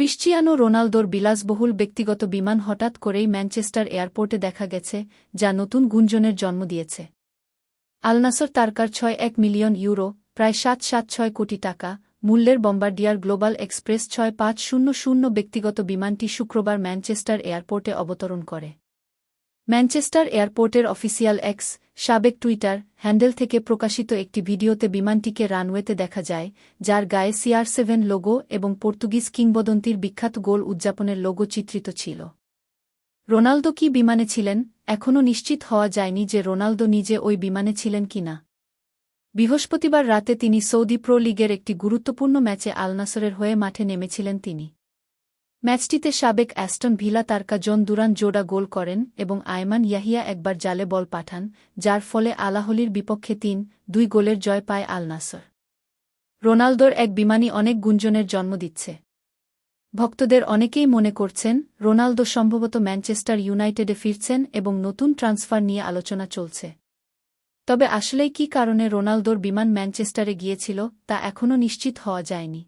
Cristiano রোনালদোর বিলাসবহুল ব্যক্তিগত বিমান হঠাৎ করেই ম্যানচেস্টার এয়ারপোর্টে দেখা গেছে, যা নতুন গুঞ্জনের জন্ম দিয়েছে। আলনাসর তারকার ছয় এক মিলিয়ন ইউরো, প্রায় সাত সাত ছয় কোটি টাকা, মূল্যের বম্বার্ডিয়ার গ্লোবাল এক্সপ্রেস ছয় পাঁচ শূন্য শূন্য ব্যক্তিগত বিমানটি শুক্রবার ম্যানচেস্টার এয়ারপোর্টে অবতরণ করে। ম্যানচেস্টার এয়ারপোর্টের অফিসিয়াল এক্স সাবেক টুইটার হ্যান্ডেল থেকে প্রকাশিত একটি ভিডিওতে বিমানটিকে রানওয়েতে দেখা যায়, যার গায়ে সিআর সেভেন লোগো এবং পর্তুগিজ কিংবদন্তির বিখ্যাত গোল উদযাপনের লোগো চিত্রিত ছিল। রোনালদো কি বিমানে ছিলেন? এখনও নিশ্চিত হওয়া যায়নি যে রোনালদো নিজে ওই বিমানে ছিলেন কিনা। বৃহস্পতিবার রাতে তিনি সৌদি প্রো লিগের একটি গুরুত্বপূর্ণ ম্যাচে আলনাসরের হয়ে মাঠে নেমেছিলেন তিনি। ম্যাচটিতে সাবেক অ্যাস্টন ভিলা তারকা জন দুরান জোড়া গোল করেন এবং আয়মান ইয়াহিয়া একবার জালে বল পাঠান, যার ফলে আলাহলির বিপক্ষে তিন, দুই গোলের জয় পায় আল নাসর। রোনালদোর এক বিমানই অনেক গুঞ্জনের জন্ম দিচ্ছে। ভক্তদের অনেকেই মনে করছেন, রোনালদো সম্ভবত ম্যানচেস্টার ইউনাইটেডে ফিরছেন এবং নতুন ট্রান্সফার নিয়ে আলোচনা চলছে। তবে আসলেই কী কারণে রোনালদোর বিমান ম্যানচেস্টারে গিয়েছিল, তা এখনও নিশ্চিত হওয়া যায়নি।